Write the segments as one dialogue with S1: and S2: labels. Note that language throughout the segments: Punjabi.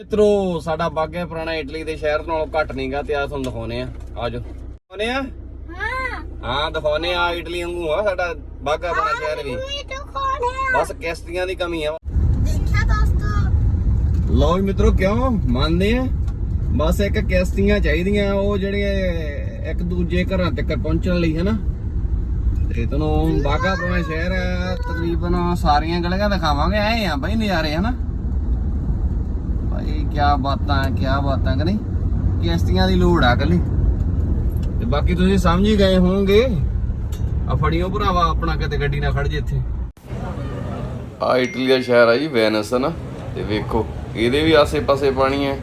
S1: ਮਿੱਤਰੋ ਸਾਡਾ ਬਾਗੇ ਪੁਰਾਣਾ ਇਟਲੀ ਦੇ ਸ਼ਹਿਰ ਨਾਲੋਂ ਘੱਟ ਨਹੀਂਗਾ ਤੇ ਆ ਤੁਹਾਨੂੰ ਦਿਖਾਉਨੇ ਆ ਆਜੋ। ਦਿਖਾਉਨੇ ਆ
S2: ਹਾਂ।
S1: ਹਾਂ ਦਿਖਾਉਨੇ ਆ ਇਟਲੀ ਵਾਂਗੂ ਆ ਸਾਡਾ ਬਾਗਾ ਪੁਰਾਣਾ ਸ਼ਹਿਰ ਵੀ। ਬਸ ਕਿਸ਼ਤੀਆਂ ਦੀ ਕਮੀ ਆ।
S2: ਦੇਖਿਆ ਦੋਸਤੋ?
S1: ਲਓ ਮਿੱਤਰੋ ਕਿਉਂ? ਮੰਨਦੇ ਆ ਬਸ ਇੱਕ ਕਿਸ਼ਤੀਆਂ ਚਾਹੀਦੀਆਂ ਉਹ ਜਿਹੜੀਆਂ ਇੱਕ ਦੂਜੇ ਘਰਾਂ ਤੱਕ ਪਹੁੰਚਣ ਲਈ ਹਨਾ? ਤੇ ਤੁਹਾਨੂੰ ਬਾਗਾ ਪੁਰਾਣਾ ਸ਼ਹਿਰ ਤਕਰੀਬਨ ਸਾਰੀਆਂ ਗਲੀਆਂ ਦਿਖਾਵਾਂਗੇ ਐ ਆ ਬਈ ਨਜ਼ਾਰੇ ਹਨਾ? ਭਾਈ ਬਾਤਾਂ ਕੀ ਬਾਤਾਂ ਕਿ ਨਹੀਂ? ਕਿਸ਼ਤੀਆਂ ਦੀ ਲੋੜ ਆ ਕੱਲੀ। ਤੇ ਬਾਕੀ ਤੁਸੀਂ ਸਮਝ ਹੀ ਗਏ ਹੋਵੋਗੇ। ਆ ਫੜਿਓ ਭਰਾਵਾ, ਆਪਣਾ ਕਿਤੇ ਗੱਡੀ ਨਾ ਖੜ ਜੇ ਇੱਥੇ। ਆ ਇਟਲੀ ਦਾ ਸ਼ਹਿਰ ਆ ਜੀ, ਵੈਨਿਸ ਨਾ। ਤੇ ਵੇਖੋ, ਇਹਦੇ ਵੀ ਆਸੇ-ਪਾਸੇ ਪਾਣੀ ਹੈ।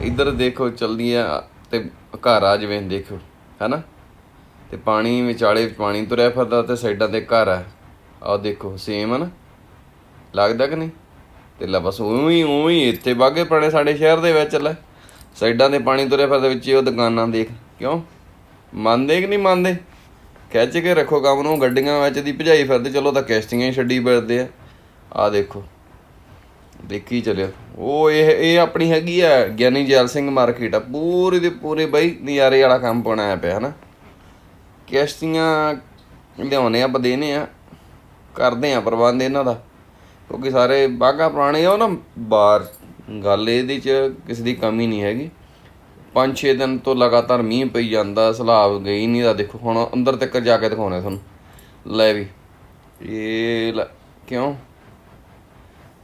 S1: ਇੱਧਰ ਦੇਖੋ, ਚਲਦੀ ਆ, ਤੇ ਘਰ ਆ ਜਿਵੇਂ, ਦੇਖੋ ਹੈਨਾ ਤੇ ਪਾਣੀ, ਵਿਚਾਲੇ ਪਾਣੀ ਤੁਰਿਆ ਫਿਰਦਾ, ਤੇ ਸਾਈਡਾਂ ਤੇ ਘਰ ਆ। ਆਹ ਦੇਖੋ ਸੇਮ ਹੈ ਨਾ। ਲੱਗਦਾ ਕਿ ਨਹੀਂ? ਤੇ ਲੈ ਬਸ ਉਵੇਂ ਉਵੇਂ ਹੀ ਇੱਥੇ ਬਾਗੇ ਪੁਰਾਣੇ ਸਾਡੇ ਸ਼ਹਿਰ ਦੇ ਵਿੱਚ, ਲੈ। ਸਾਈਡਾਂ ਤੇ ਪਾਣੀ ਤੁਰਿਆ ਫਿਰਦੇ ਵਿੱਚ ਉਹ ਦੁਕਾਨਾਂ ਦੇਖ। ਕਿਉਂ? ਮੰਨਦੇ ਕਿ ਨਹੀਂ ਮੰਨਦੇ? ਖਿੱਚ ਕੇ ਰੱਖੋ ਕੰਮ ਨੂੰ, ਗੱਡੀਆਂ ਵਿੱਚ ਦੀ ਭਜਾਈ ਫਿਰਦੇ। ਚਲੋ ਤਾਂ ਕਿਸ਼ਤੀਆਂ ਹੀ ਛੱਡੀ ਫਿਰਦੇ ਆ। ਆ ਦੇਖੋ। ਦੇਖੀ ਚੱਲਿਓ। ਉਹ ਇਹ ਇਹ ਆਪਣੀ ਹੈਗੀ ਆ ਗਿਆਨੀ ਜੈਲ ਸਿੰਘ ਮਾਰਕੀਟ ਆ। ਪੂਰੇ ਦੇ ਪੂਰੇ ਬਈ ਨਜ਼ਾਰੇ ਵਾਲਾ ਕੰਮ ਬਣਾਇਆ ਪਿਆ, ਹਨਾ? ਕਿਸ਼ਤੀਆਂ ਲਿਆਉਨੇ ਆ ਆਪਾਂ ਦੇਨੇ ਆ। ਕਰਦੇ ਆ ਪ੍ਰਬੰਧ ਇਹਨਾਂ ਦਾ। ਕਿਉਂਕਿ ਸਾਰੇ ਬਾਗਾ ਪੁਰਾਣੇ ਆ ਉਹ ਨਾ ਬਾਹਰ ਗੱਲ ਇਹਦੇ ਚ ਕਿਸੇ ਦੀ ਕਮੀ ਨਹੀਂ ਹੈਗੀ। ਪੰਜ ਛੇ ਦਿਨ ਤੋਂ ਲਗਾਤਾਰ ਮੀਂਹ ਪਈ ਜਾਂਦਾ ਸਲਾਬ ਗਈ ਨਹੀਂ ਤਾਂ ਦੇਖੋ ਹੁਣ ਅੰਦਰ ਤੱਕ ਜਾ ਕੇ ਦਿਖਾਉਣੇ ਤੁਹਾਨੂੰ। ਲੈ ਵੀ ਇਹ ਲੈ- ਕਿਉਂ?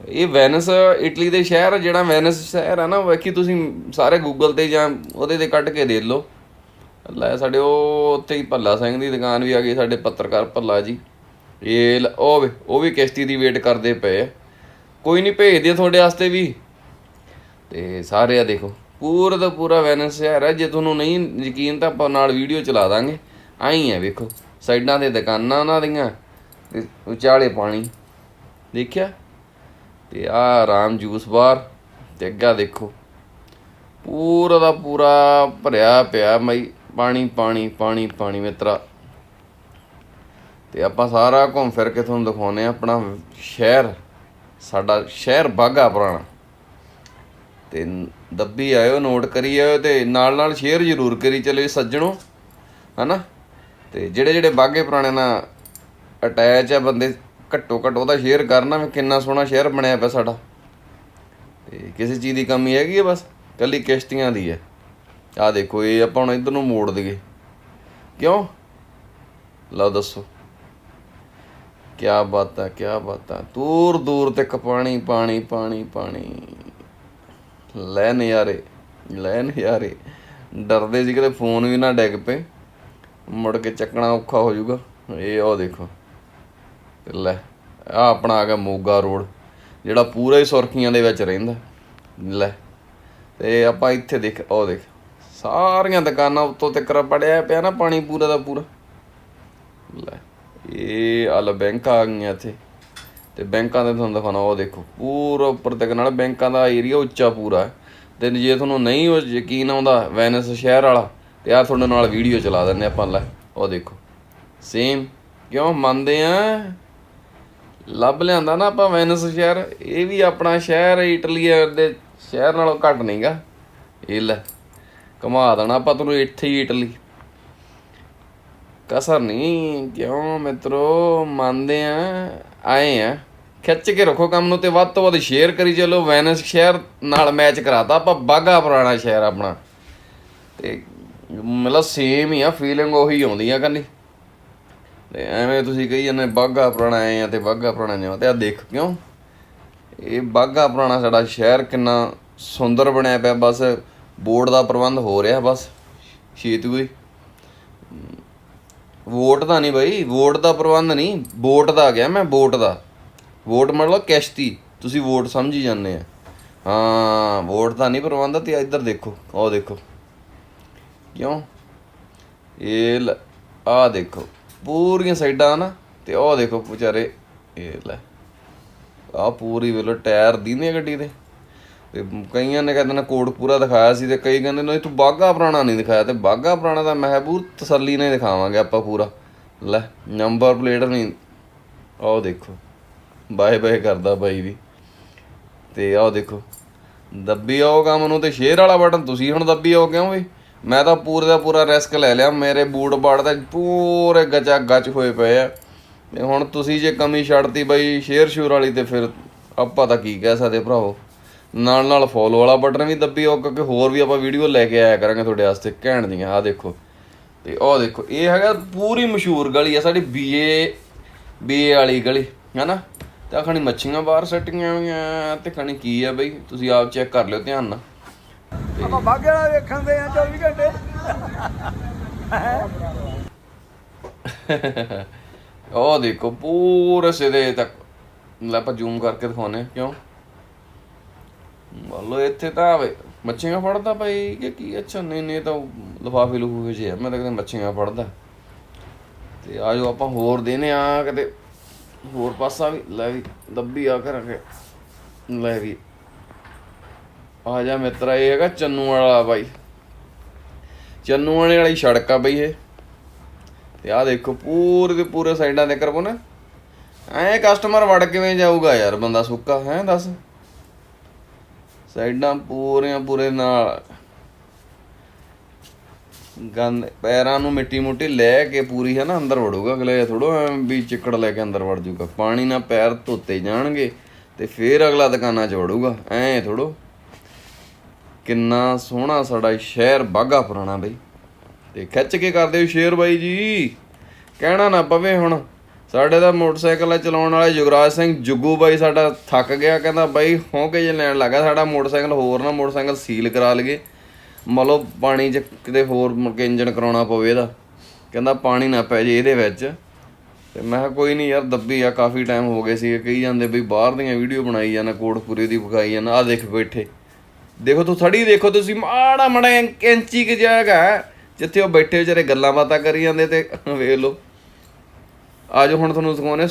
S1: ਇਹ ਵੈਨਿਸ ਇਟਲੀ ਦੇ ਸ਼ਹਿਰ ਆ, ਜਿਹੜਾ ਵੈਨਿਸ ਸ਼ਹਿਰ ਆ ਨਾ ਵੇਖੀ ਤੁਸੀਂ ਸਾਰੇ ਗੂਗਲ ਤੇ ਜਾਂ ਉਹਦੇ ਤੇ ਕੱਢ ਕੇ ਦੇਖ ਲਓ। ਲੈ ਸਾਡੇ ਉਹ ਉੱਥੇ ਹੀ ਭੱਲਾ ਸਿੰਘ ਦੀ ਦੁਕਾਨ ਵੀ ਆ ਗਈ ਸਾਡੇ ਪੱਤਰਕਾਰ ਭੱਲਾ ਜੀ। ਇਹ ਉਹ ਉਹ ਵੀ ਕਿਸ਼ਤੀ ਦੀ ਵੇਟ ਕਰਦੇ ਪਏ ਆ। ਕੋਈ ਨਹੀਂ ਭੇਜਦੇ ਤੁਹਾਡੇ ਵਾਸਤੇ ਵੀ। ਤੇ ਸਾਰੇ ਆ ਦੇਖੋ, ਪੂਰਾ ਦਾ ਪੂਰਾ ਵੈਨਸ ਸ਼ਹਿਰ ਹੈ ਜੇ ਤੁਹਾਨੂੰ ਨਹੀਂ ਯਕੀਨ ਤਾਂ ਆਪਾਂ ਨਾਲ ਵੀਡੀਓ ਚਲਾ ਦਾਂਗੇ। ਆਈ ਹੈ ਵੇਖੋ, ਸਾਈਡਾਂ ਤੇ ਦੁਕਾਨਾਂ ਉਹਨਾਂ ਦੀਆਂ ਤੇ ਵਿਚਾਲੇ ਪਾਣੀ। ਦੇਖਿਆ? ਤੇ ਆ ਆਰਾਮ ਜੂਸ ਬਾਰ ਤੇ ਅੱਗਾ ਦੇਖੋ। ਪੂਰਾ ਦਾ ਪੂਰਾ ਭਰਿਆ ਪਿਆ। ਮਈ ਪਾਣੀ ਪਾਣੀ ਪਾਣੀ ਪਾਣੀ ਮਿੱਤਰਾ। ਤੇ ਆਪਾਂ ਸਾਰਾ ਘੁੰਮ ਫਿਰ ਕੇ ਤੁਹਾਨੂੰ ਦਿਖਾਉਨੇ ਆ ਆਪਣਾ ਸ਼ਹਿਰ। ਸਾਡਾ ਸ਼ਹਿਰ ਬਾਗਾ ਪੁਰਾਣਾ। ਤੇ ਦੱਬੀ ਆਇਓ, ਨੋਟ ਕਰੀ ਆਇਓ ਤੇ ਨਾਲ ਨਾਲ ਸ਼ੇਅਰ ਜ਼ਰੂਰ ਕਰੀ ਚਲੇ ਸੱਜਣੋ, ਹਨਾ? ਤੇ ਜਿਹੜੇ ਜਿਹੜੇ ਬਾਗੇ ਪੁਰਾਣੇ ਨਾਲ ਅਟੈਚ ਆ ਬੰਦੇ, ਘੱਟੋ ਘੱਟ ਉਹਦਾ ਸ਼ੇਅਰ ਕਰਨਾ ਵੀ ਕਿੰਨਾ ਸੋਹਣਾ ਸ਼ਹਿਰ ਬਣਿਆ ਪਿਆ ਸਾਡਾ। ਤੇ ਕਿਸੇ ਚੀਜ਼ ਦੀ ਕਮੀ ਹੈਗੀ ਹੈ ਬਸ? ਕੱਲੀ ਕਿਸ਼ਤੀਆਂ ਦੀ ਹੈ ਆ ਦੇਖੋ, ਇਹ ਆਪਾਂ ਹੁਣ ਇਧਰ ਨੂੰ ਮੋੜ ਦਈਏ। ਕਿਉਂ? ਲਓ ਦੱਸੋ। ਕੀ ਬਾਤਾਂ ਕੀ ਬਾਤਾਂ। ਦੂਰ ਦੂਰ ਤੱਕ ਪਾਣੀ ਪਾਣੀ ਪਾਣੀ ਪਾਣੀ। ਲੈ ਨਜ਼ਾਰੇ ਲੈ ਨਜ਼ਾਰੇ। ਡਰਦੇ ਸੀ ਕਿਤੇ ਫੋਨ ਵੀ ਨਾ ਡਿੱਗ ਪਏ। ਮੁੜ ਕੇ ਚੱਕਣਾ ਔਖਾ ਹੋ ਜਾਊਗਾ। ਇਹ ਉਹ ਦੇਖੋ। ਤੇ ਲੈ ਆ ਆਪਣਾ ਆ ਗਿਆ ਮੋਗਾ ਰੋਡ, ਜਿਹੜਾ ਪੂਰਾ ਹੀ ਸੁਰਖੀਆਂ ਦੇ ਵਿੱਚ ਰਹਿੰਦਾ। ਲੈ, ਤੇ ਆਪਾਂ ਇੱਥੇ ਦੇਖ, ਉਹ ਦੇਖ। ਸਾਰੀਆਂ ਦੁਕਾਨਾਂ ਉੱਤੋਂ ਤੱਕ ਪੜਿਆ ਪਿਆ ਨਾ, ਪਾਣੀ ਪੂਰਾ ਦਾ ਪੂਰਾ। ਲੈ। ਇਹ ਆਲ ਬੈਂਕ ਆ ਗਈਆਂ ਇੱਥੇ। ਤੇ ਬੈਂਕਾਂ ਦੇ ਤੁਹਾਨੂੰ ਦਿਖਾਉਣਾ, ਉਹ ਦੇਖੋ, ਪੂਰਾ ਉੱਪਰ ਤੱਕ ਨਾਲ ਬੈਂਕਾਂ ਦਾ ਏਰੀਆ ਉੱਚਾ ਪੂਰਾ ਹੈ। ਤੇ ਜੇ ਤੁਹਾਨੂੰ ਨਹੀਂ ਉਹ ਯਕੀਨ ਆਉਂਦਾ, ਵੈਨਸ ਸ਼ਹਿਰ ਵਾਲਾ, ਤੇ ਆ ਤੁਹਾਡੇ ਨਾਲ ਵੀਡੀਓ ਚਲਾ ਦਿੰਨੇ ਆਪਾਂ, ਲੈ, ਉਹ ਦੇਖੋ। ਸੇਮ ਕਿਉਂ ਮੰਨਦੇ ਆ? ਲੱਭ ਲਿਆਂਦਾ ਨਾ ਆਪਾਂ ਵੈਨਸ ਸ਼ਹਿਰ, ਇਹ ਵੀ ਆਪਣਾ ਸ਼ਹਿਰ ਇਟਲੀ ਦੇ ਸ਼ਹਿਰ ਨਾਲੋਂ ਘੱਟ ਨਹੀਂਗਾ। ਇਹ ਲੈ, ਘੁਮਾ ਦੇਣਾ ਆਪਾਂ ਤੁਹਾਨੂੰ ਇੱਥੇ ਹੀ ਇਟਲੀ। ਕਸਰ ਨਹੀਂ ਕਿਉਂ ਮਿੱਤਰੋ, ਮੰਨਦੇ ਆ, ਆਏ ਆ। ਖਿੱਚ ਕੇ ਰੱਖੋ ਕੰਮ ਨੂੰ ਤੇ ਵੱਧ ਤੋਂ ਵੱਧ ਸ਼ੇਅਰ ਕਰੀ ਚਲੋ। ਵੈਨਸ ਸ਼ਹਿਰ ਨਾਲ ਮੈਚ ਕਰਾਤਾ। ਆਪਾਂ ਬਾਗਾ ਪੁਰਾਣਾ ਸ਼ਹਿਰ ਆਪਣਾ। ਤੇ ਮਤਲਬ ਸੇਮ ਹੀ ਆ ਫੀਲਿੰਗ ਉਹੀ ਆਉਂਦੀ ਆ ਕੰਨੀ। ਤੇ ਐਵੇਂ ਤੁਸੀਂ ਕਹੀ ਜਾਂਦੇ ਬਾਗਾ ਪੁਰਾਣਾ ਆਏ ਆ ਤੇ ਬਾਗਾ ਪੁਰਾਣਾ ਜਾਓ ਤੇ ਆ ਦੇਖ ਕਿਉਂ? ਇਹ ਬਾਗਾ ਪੁਰਾਣਾ ਸਾਡਾ ਸ਼ਹਿਰ ਕਿੰਨਾ ਸੁੰਦਰ ਬਣਿਆ ਪਿਆ। ਬਸ ਬੋਰਡ ਦਾ ਪ੍ਰਬੰਧ ਹੋ ਰਿਹਾ ਬਸ। ਛੇਤੂ ਹੀ ਵੋਟ ਦਾ ਨਹੀਂ ਬਾਈ, ਵੋਟ ਦਾ ਪ੍ਰਬੰਧ ਨਹੀਂ, ਵੋਟ ਦਾ ਗਿਆ ਮੈਂ, ਵੋਟ ਦਾ। ਵੋਟ ਮਤਲਬ ਕਿਸ਼ਤੀ, ਤੁਸੀਂ ਵੋਟ ਸਮਝੀ ਜਾਂਦੇ ਆ। ਹਾਂ, ਵੋਟ ਦਾ ਨਹੀਂ ਪ੍ਰਬੰਧ, ਤੇ ਇੱਧਰ ਦੇਖੋ ਉਹ ਦੇਖੋ। ਕਿਉਂ? ਇਹ ਆ ਦੇਖੋ, ਪੂਰੀਆਂ ਸਾਈਡਾਂ ਨਾ, ਤੇ ਉਹ ਦੇਖੋ ਵਿਚਾਰੇ, ਇਹ ਲੈ ਆ ਪੂਰੀ ਵੇਲੋ ਟਾਇਰ ਦੀਨੇ ਗੱਡੀ ਦੇ। ਤੇ ਕਈਆਂ ਨੇ ਕਹਿੰਦੇ ਨੇ ਕੋਡ ਪੂਰਾ ਦਿਖਾਇਆ ਸੀ ਤੇ ਕਈ ਕਹਿੰਦੇ ਨੇ ਤੂੰ ਬਾਗਾ ਪੁਰਾਣਾ ਨਹੀਂ ਦਿਖਾਇਆ ਤੇ ਬਾਗਾ ਪੁਰਾਣਾ ਤਾਂ ਮਹਿਬੂਰ ਤਸੱਲੀ ਨਾਲ ਹੀ ਦਿਖਾਵਾਂਗੇ ਆਪਾਂ ਪੂਰਾ। ਲੈ ਨੰਬਰ ਪਲੇਟ ਨਹੀਂ। ਆਹ ਦੇਖੋ। ਬਾਏ ਬਾਏ ਕਰਦਾ ਬਾਈ ਵੀ। ਤੇ ਆਹ ਦੇਖੋ। ਦੱਬੀ ਆਓ ਕੰਮ ਨੂੰ ਤੇ ਸ਼ੇਅਰ ਵਾਲਾ ਬਟਨ ਤੁਸੀਂ ਹੁਣ ਦੱਬੀ ਆਓ ਕਿਉਂ ਵੀ? ਮੈਂ ਤਾਂ ਪੂਰੇ ਦਾ ਪੂਰਾ ਰਿਸਕ ਲੈ ਲਿਆ। ਮੇਰੇ ਬੂਟ ਬਾੜ ਤਾਂ ਪੂਰੇ ਗਚਾ ਗੱਚ ਹੋਏ ਪਏ ਆ। ਤੇ ਹੁਣ ਤੁਸੀਂ ਜੇ ਕਮੀ ਛੱਡਤੀ ਬਈ ਸ਼ੇਅਰ ਸ਼ੂਰ ਵਾਲੀ ਤੇ ਫਿਰ ਆਪਾਂ ਤਾਂ ਕੀ ਕਹਿ ਸਕਦੇ ਭਰਾਵੋ? ਨਾਲ ਨਾਲ ਫੋਲੋ ਵਾਲਾ ਬਟਨ ਵੀ ਦੱਬੀ ਆਓ ਕਿਉਂਕਿ ਹੋਰ ਵੀ ਆਪਾਂ ਵੀਡੀਓ ਲੈ ਕੇ ਆਇਆ ਕਰਾਂਗੇ ਤੁਹਾਡੇ ਵਾਸਤੇ ਘੈਂਟ ਦੀਆਂ ਆਹ ਦੇਖੋ। ਤੇ ਉਹ ਦੇਖੋ ਇਹ ਹੈਗਾ ਪੂਰੀ ਮਸ਼ਹੂਰ ਗਲੀ ਆ ਸਾਡੀ ਬੀਏ ਬੀਏ ਵਾਲੀ ਗਲੀ ਹੈਨਾ? ਤੇ ਖਣੀ ਮੱਛੀਆਂ ਬਾਹਰ ਸੱਟੀਆਂ ਹੋਈਆਂ ਤੇ ਖਣੀ ਕੀ ਆ ਬਈ? ਤੁਸੀਂ ਆਪ ਚੈੱਕ ਕਰ ਲਿਓ ਧਿਆਨ ਨਾਲ।
S3: ਆਪਾਂ ਬਾਗੇ ਵਾਲਾ ਵੇਖਣ ਦੇ ਆ 24 ਘੰਟੇ।
S1: ਉਹ ਦੇਖੋ ਪੂਰੇ ਸਿਰੇ ਤੱਕ। ਲੈ ਆਪਾਂ ਜ਼ੂਮ ਕਰਕੇ ਦਿਖਾਉਨੇ ਆ, ਕਿਉਂ? ਮੰਨ ਲਓ ਇੱਥੇ ਤਾਂ ਆਵੇ ਮੱਛੀਆਂ ਫੜਦਾ ਭਾਈ, ਕਿ ਕੀ ਅੱਛਾ, ਨਹੀਂ ਨਹੀਂ ਤਾਂ ਲਫਾਫੇ ਲਫੂਫੇ ਜਿਹੇ ਆ। ਮੈਂ ਤਾਂ ਕਿਤੇ ਮੱਛੀਆਂ ਫੜਦਾ। ਤੇ ਆਜੋ ਆਪਾਂ ਹੋਰ ਦੇਨੇ ਆ ਕਿਤੇ ਹੋਰ ਪਾਸਾ ਵੀ। ਲੈ ਵੀ, ਦੱਬੀ ਆ ਕਰਾਂਗੇ ਲੈ ਵੀ। ਆ ਜਾ ਮਿੱਤਰਾ, ਇਹ ਹੈਗਾ ਚੰਨੂ ਵਾਲਾ ਬਾਈ। ਚੰਨੂ ਵਾਲੇ ਵਾਲੀ ਸੜਕ ਆ ਬਈ ਇਹ। ਤੇ ਆ ਦੇਖੋ, ਪੂਰੇ ਦੇ ਪੂਰੇ ਸਾਈਡਾਂ ਦੇ ਕਰਬੋ ਨਾ ਐ ਕਸਟਮਰ ਵੜ ਕਿਵੇਂ ਜਾਊਗਾ ਯਾਰ, ਬੰਦਾ ਸੁੱਕਾ, ਹੈ, ਦੱਸ। ਸਾਈਡਾਂ ਪੂਰੀਆਂ ਪੂਰੇ ਨਾਲ। ਗੰਦ, ਪੈਰਾਂ ਨੂੰ ਮਿੱਟੀ ਮੁੱਟੀ ਲੈ ਕੇ ਪੂਰੀ ਹੈ ਨਾ, ਅੰਦਰ ਵੜੂਗਾ ਅਗਲੇ ਥੋੜੋ ਵੀ ਚਿੱਕੜ ਲੈ ਕੇ ਅੰਦਰ ਵੜ ਜਾਊਗਾ ਪਾਣੀ ਨਾਲ ਪੈਰ ਧੋਤੇ ਜਾਣਗੇ ਤੇ ਫੇਰ ਅਗਲਾ ਦੁਕਾਨਾਂ 'ਚ ਵੜੂਗਾ। ਐ ਥੋੜੋ ਕਿੰਨਾ ਸੋਹਣਾ ਸਾਡਾ ਸ਼ਹਿਰ ਬਾਗਾ ਪੁਰਾਣਾ ਬਈ। ਤੇ ਖਿੱਚ ਕੇ ਕਰਦੇ ਹੋ ਸ਼ੇਰ ਬਾਈ ਜੀ। ਕਹਿਣਾ ਨਾ ਪਵੇ ਹੁਣ। ਸਾਡੇ ਦਾ ਮੋਟਰਸਾਈਕਲ ਆ ਚਲਾਉਣ ਵਾਲਾ ਯੁਗਰਾਜ ਸਿੰਘ ਜੁੱਗੂ ਬਾਈ ਸਾਡਾ ਥੱਕ ਗਿਆ, ਕਹਿੰਦਾ ਬਾਈ ਹੌਂਕੇ ਜੇ ਲੈਣ ਲੱਗਾ ਸਾਡਾ ਮੋਟਰਸਾਈਕਲ, ਹੋਰ ਨਾ ਮੋਟਰਸਾਈਕਲ ਸੀਲ ਕਰਾ ਲਈਏ। ਮਤਲਬ ਪਾਣੀ 'ਚ ਕਿਤੇ ਹੋਰ ਮੁੜ ਕੇ ਇੰਜਨ ਕਰਾਉਣਾ ਪਵੇ ਇਹਦਾ। ਕਹਿੰਦਾ ਪਾਣੀ ਨਾ ਪੈ ਜੇ ਇਹਦੇ ਵਿੱਚ। ਤੇ ਮੈਂ ਕਿਹਾ ਕੋਈ ਨਹੀਂ ਯਾਰ, ਦੱਬੀ ਆ, ਕਾਫੀ ਟਾਈਮ ਹੋ ਗਏ ਸੀ ਕਹੀ ਜਾਂਦੇ ਬਈ ਬਾਹਰ ਦੀਆਂ ਵੀਡੀਓ ਬਣਾਈ ਜਾਣਾ ਕੋਟਪੁਰੇ ਦੀ ਵਿਖਾਈ ਜਾਣਾ ਆ ਦੇਖ ਬੈਠੇ। ਦੇਖੋ ਤੂੰ ਥੜੀ ਦੇਖੋ ਤੁਸੀਂ, ਮਾੜਾ ਮਾੜਾ ਇੰਚ- ਇੰਚੀ ਕਿ ਜਗ੍ਹਾ ਜਿੱਥੇ ਉਹ ਬੈਠੇ ਵਿਚਾਰੇ ਗੱਲਾਂ ਬਾਤਾਂ ਕਰੀ ਜਾਂਦੇ ਤੇ ਵੇਖ ਲਓ। ਅੱਜ ਹੁਣ ਤੁਹਾਨੂੰ ਦਿਖਾਉਣੇ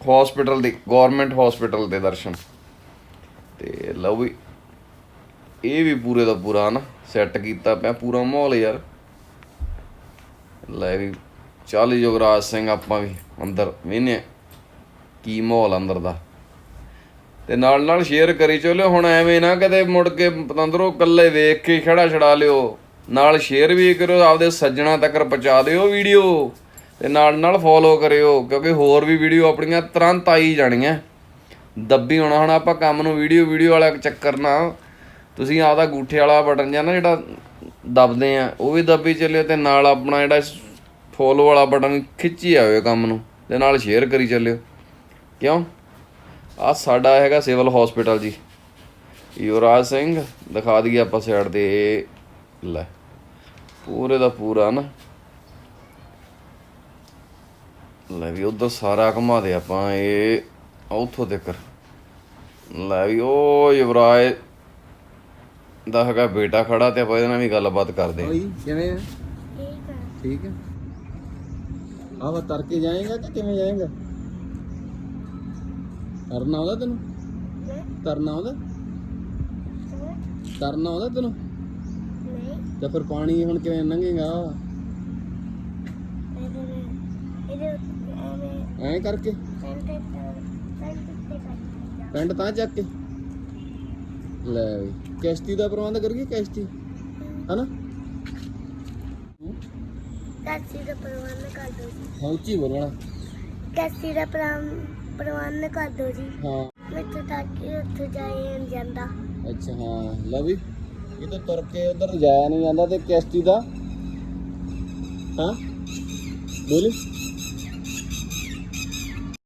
S1: ਹਸਪੀਟਲ ਦੀ ਗਵਰਨਮੈਂਟ ਹਸਪੀਟਲ ਦੇ ਦਰਸ਼ਨ। ਤੇ ਲਓ ਵੀ, ਇਹ ਵੀ ਪੂਰੇ ਦਾ ਪੂਰਾ ਨਾ ਸੈੱਟ ਕੀਤਾ ਪਿਆ ਪੂਰਾ ਮਾਹੌਲ ਯਾਰ। ਲੈ ਵੀ, ਚੱਲ ਯੁਵਰਾਜ ਸਿੰਘ ਆਪਾਂ ਵੀ ਅੰਦਰ ਵੇਨੇ ਕੀ ਮਾਹੌਲ ਅੰਦਰ ਦਾ। ਤੇ ਨਾਲ ਨਾਲ ਸ਼ੇਅਰ ਕਰੀ ਚਲੋ ਹੁਣ ਐਵੇਂ ਨਾ ਕਦੇ ਮੁੜ ਕੇ ਪਤੰਦਰੋਂ ਇਕੱਲੇ ਵੇਖ ਕੇ ਖੜਾ ਛੜਾ ਲਿਓ। ਨਾਲ ਸ਼ੇਅਰ ਵੀ ਕਰਿਓ, ਆਪਦੇ ਸੱਜਣਾ ਤੱਕ ਪਹੁੰਚਾ ਦਿਓ ਵੀਡੀਓ ਤੇ ਨਾਲ ਨਾਲ ਫੋਲੋ ਕਰਿਓ, ਕਿਉਂਕਿ ਹੋਰ ਵੀ ਵੀਡੀਓ ਆਪਣੀਆਂ ਤੁਰੰਤ ਆਈ ਜਾਣੀਆਂ। ਦੱਬੀ ਹੋਣਾ ਹੁਣ ਆਪਾਂ ਕੰਮ ਨੂੰ ਵੀਡੀਓ ਵੀਡੀਓ ਵਾਲਾ ਚੱਕਰ ਨਾ। ਤੁਸੀਂ ਆਪਦਾ ਗੂਠੇ ਵਾਲਾ ਬਟਨ ਜਾਂ ਨਾ ਜਿਹੜਾ ਦੱਬਦੇ ਆ, ਉਹ ਵੀ ਦੱਬੀ ਚੱਲਿਓ ਤੇ ਨਾਲ ਆਪਣਾ ਜਿਹੜਾ ਫੋਲੋ ਵਾਲਾ ਬਟਨ ਖਿੱਚੀ ਆਵੇ ਕੰਮ ਨੂੰ ਤੇ ਨਾਲ ਸ਼ੇਅਰ ਕਰੀ ਚੱਲਿਓ। ਕਿਉਂ? ਆ ਸਾਡਾ ਹੈਗਾ ਸਿਵਲ ਹਸਪੀਟਲ ਜੀ। ਯੁਵਰਾਜ ਸਿੰਘ, ਦਿਖਾ ਦਈਏ ਆਪਾਂ ਸਾਈਡ ਤੇ। ਲੈ, ਪੂਰੇ ਦਾ ਪੂਰਾ ਨਾ। ਲੈ ਵੀ ਉਧਰ ਸਾਰਾ ਘੁਮਾ ਦੇ ਆਪਾਂ ਇਹ ਉੱਥੋਂ ਤੱਕ। ਲੈ ਵੀ ਉਹ ਯੁਵਰਾਜ ਦਾ ਹੈਗਾ ਬੇਟਾ ਖੜਾ ਤੇ ਆਪਾਂ ਇਹਦੇ ਨਾਲ ਵੀ ਗੱਲਬਾਤ ਕਰਦੇ ਹਾਂ।
S3: ਕਿਵੇਂ ਆ?
S2: ਠੀਕ ਹੈ
S3: ਠੀਕ ਹੈ ਆਵਾ ਤਰ ਕੇ ਜਾਏਗਾ ਕਿ ਕਿਵੇਂ ਜਾਏਗਾ? ਤਰਨਾ ਆਉਂਦਾ ਤੈਨੂੰ? ਤਰਨਾ ਆਉਂਦਾ? ਤਰਨਾ ਆਉਂਦਾ ਤੈਨੂੰ?
S2: ਨਹੀਂ।
S3: ਤੇ ਫਿਰ ਪਾਣੀ ਹੁਣ ਕਿਵੇਂ ਲੰਘੇਗਾ
S2: ਇਹਦੇ ਇਹਦੇ ਐਵੇਂ
S3: ਐਂ ਕਰਕੇ? ਪੈਂਟ ਤਾਂ ਚੱਕ ਕੇ। ਲੈ ਵੀ ਕਿਸ਼ਤੀ ਦਾ ਪ੍ਰਬੰਧ ਕਰੀਏ ਕਿਸ਼ਤੀ? ਹਨਾ?
S2: ਟੈਕਸੀ ਦਾ ਪ੍ਰਬੰਧ ਕਰ ਦਿਓ ਜੀ
S3: ਹਾਂ ਉੱਚੀ ਬੋਲਣਾ।
S2: ਟੈਕਸੀ ਦਾ ਪ੍ਰਬੰਧ ਕਰ ਦਿਓ ਜੀ।
S3: ਹਾਂ।
S2: ਮੈਥੋਂ ਤੱਕ ਕਿ ਉੱਥੇ ਜਾਏ ਨਹੀਂ ਜਾਂਦਾ।
S3: ਅੱਛਾ ਹਾਂ ਲੈ ਵੀ ਇਹ ਤਾਂ ਤੁਰ ਕੇ ਉਧਰ ਜਾਇਆ ਨਹੀਂ ਜਾਂਦਾ ਤੇ ਕਿਸ਼ਤੀ ਦਾ ਹਾਂ? ਬੋਲੀ।